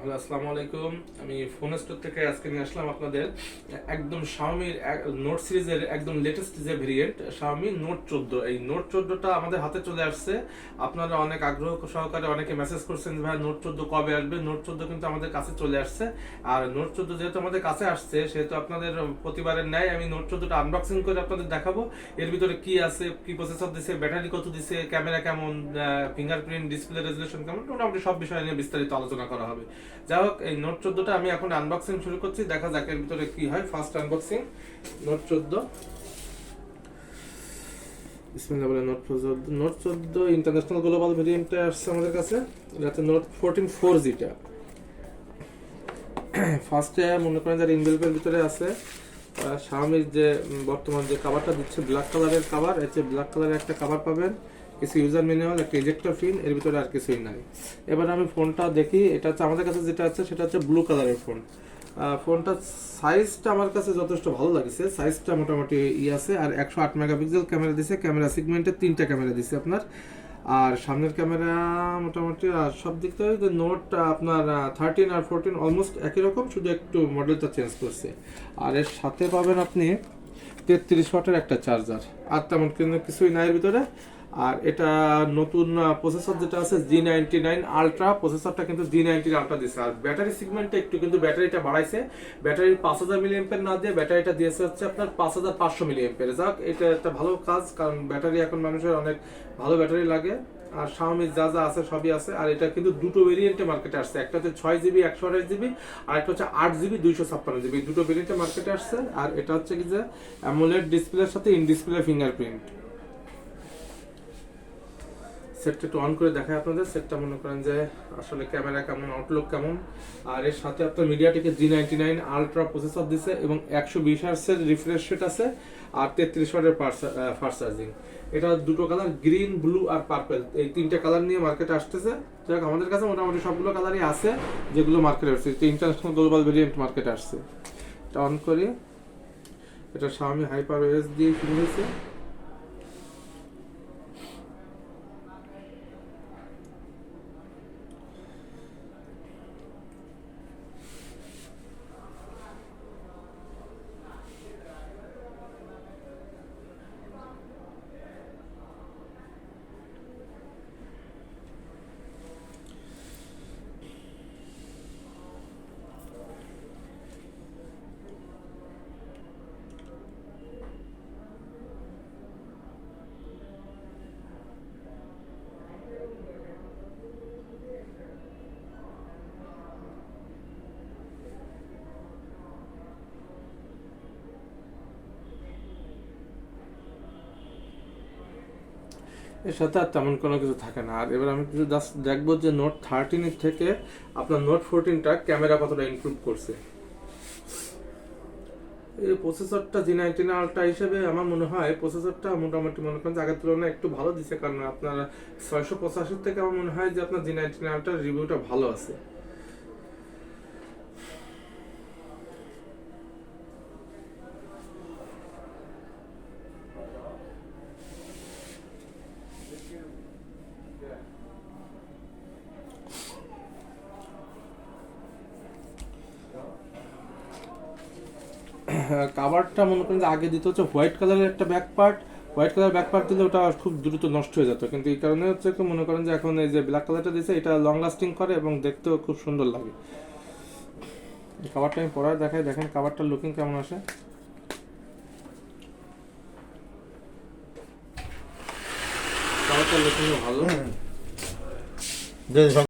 Hello, আসসালামু আলাইকুম। আমি ফোন স্টোর থেকে আজকে নিয়ে আসলাম আপনাদের একদম শাওমির নোট সিরিজের একদম লেটেস্ট যে ভেরিয়েন্ট শাওমি নোট চোদ্দ। এই নোট চোদ্দটা আমাদের হাতে চলে আসছে। আপনারা অনেক আগ্রহ সহকারে অনেকে মেসেজ করছেন ভাই নোট চোদ্দ কবে আসবে? নোট চোদ্দ কিন্তু আমাদের কাছে চলে আসছে। আর নোট চোদ্দ যেহেতু আমাদের কাছে আসছে, সেহেতু আপনাদের প্রতিবারের ন্যায় আমি নোট চোদ্দটা আনবক্সিং করে আপনাদের দেখাবো। এর ভিতরে কি আছে, কি প্রসেসর দিছে ব্যাটারি কত দিছে ক্যামেরা কেমন ফিঙ্গারপ্রিন্ট ডিসপ্লে রেজুলেশন কেমন, মোটামুটি সব বিষয় নিয়ে বিস্তারিত আলোচনা করা হবে। যাই হোক, এই নোট চোদ্দটা আমি এখন আনবক্সিং শুরু করছি, দেখা যাক এর ভিতরে কি হয়। ফার্স্ট আনবক্সিং নোট চোদ্দ। বিসমিল্লাহ বলে নোট চোদ্দ। নোট চোদ্দ ইন্টারন্যাশনাল গ্লোবাল ভেরিয়েন্টটা আসছে আমাদের কাছে। নোট ফোরটিন ফোর জিটা ফার্স্টে মনে করেন যারা ইনভেলভের ভিতরে আছে শাওমির যে বর্তমান যে কাভারটা দিচ্ছে ব্ল্যাক কালারের কাভার যে ব্ল্যাক কালারের একটা কাভার পাবেন। কিছু ইউজার ম্যানুয়াল একটা ইজেক্টর পিন এর ভিতরে আর কিছুই নাই। এবার আমি ফোনটা দেখি, এটা হচ্ছে আমাদের কাছে যেটা আছে, সেটা হচ্ছে ব্লু কালারের ফোন ফোনটার সাইজটা আমার কাছে যথেষ্ট ভালো লাগছে। সাইজটা মোটামুটি ই আছে, আর একশো আট মেগাপিক্সেল ক্যামেরা দিছে ক্যামেরা সিগমেন্টের তিনটা ক্যামেরা দিছে আপনার। আর সামনের ক্যামেরা মোটামুটি, আর সব দিক থেকে যে নোট আপনার থার্টিন আর ফোরটিন অলমোস্ট একই রকম, শুধু একটু মডেলটা চেঞ্জ করছে। আর এর সাথে পাবেন আপনি তেত্রিশ ওয়াটের একটা চার্জার আর তেমন কিন্তু কিছুই নাই এর ভিতরে। আর এটা নতুন প্রসেসর যেটা আছে জি নাইনটি নাইন আলট্রা প্রসেসরটা কিন্তু জি নাইনটি আলট্রা দিচ্ছে আর ব্যাটারি সিগমেন্টটা একটু কিন্তু ব্যাটারিটা বাড়াইছে। ব্যাটারি পাঁচ হাজার মিলি এম্পের না দিয়ে ব্যাটারিটা দিয়েছে হচ্ছে আপনার পাঁচ হাজার পাঁচশো মিলি এম্পের যাক, এটা একটা ভালো কাজ, কারণ ব্যাটারি এখন মানুষের অনেক ভালো ব্যাটারি লাগে। আর শাওমি যা যা আছে সবই আছে। আর এটা কিন্তু দুটো ভেরিয়েন্টে মার্কেটে আসছে। একটা হচ্ছে ছয় জিবি, একশো আঠাশ জিবি, আর একটা হচ্ছে আট জিবি, দুইশো ছাপ্পান্ন জিবি। দুটো ভেরিয়েন্টে মার্কেটে আসছে। আর এটা হচ্ছে কি যে অ্যামোলেড ডিসপ্লের সাথে ইন ডিসপ্লে ফিঙ্গারপ্রিন্ট সেটটা একটু অন করে দেখায় আপনাদের। সেটটা মনে করেন যে আসলে ক্যামেরা কেমন আউটলুক কেমন। আর এর সাথে আপনার মিডিয়াটিকে G ninety nine ultra processor দিছে এবং একশো বিশ হার্সের রিফ্রেশ রেট আছে আর তেত্রিশ ওয়াটের ফাস্ট চার্জিং এটা দুটো কালার গ্রিন ব্লু আর পার্পল এই তিনটে কালার নিয়ে মার্কেটে আসতেছে। যাক আমাদের কাছে মোটামুটি সবগুলো কালারই আছে, যেগুলো মার্কেটে আসছে। ইন্টারন্যাশনাল গ্লোবাল ভেরিয়েন্ট মার্কেটে আসছে। এটা অন করি। এটা স্বামী হাইপার ওয়েস দিয়ে শুরু হয়েছে। এর সাথে আর তেমন কোনো কিছু থাকে না। আর এবার আমি কিছু জাস্ট দেখব যে নোট থার্টিনের থেকে আপনার নোট ফোরটিনটা ক্যামেরা কতটা ইমপ্রুভ করছে। এই প্রসেসরটা জি নাইনটিন আলট্রা হিসেবে আমার মনে হয় প্রসেসরটা মোটামুটি মনে করেন আগের তুলনায় একটু ভালো দিছে। কারণ আপনার ছয়শো পঁচাশির থেকে আমার মনে হয় যে আপনার জি নাইনটিন আলট্রার রিভিউটা ভালো আছে। কাভারটা মনে করেন আগে দিতে হচ্ছে হোয়াইট কালারের একটা back part white colour back part দিলে ওটা খুব দ্রুত নষ্ট হয়ে যেত। কিন্তু এই কারণে হচ্ছে মনে করেন যে এখন এই যে ব্ল্যাক কালারটা দিয়েছে, এটা লং লাস্টিং করে এবং দেখতেও খুব সুন্দর লাগে। কাভারটা আমি পরে দেখাই, দেখেন কাভারটার লুকিং কেমন আসে। কাভারটার লুকিং ভালো। যে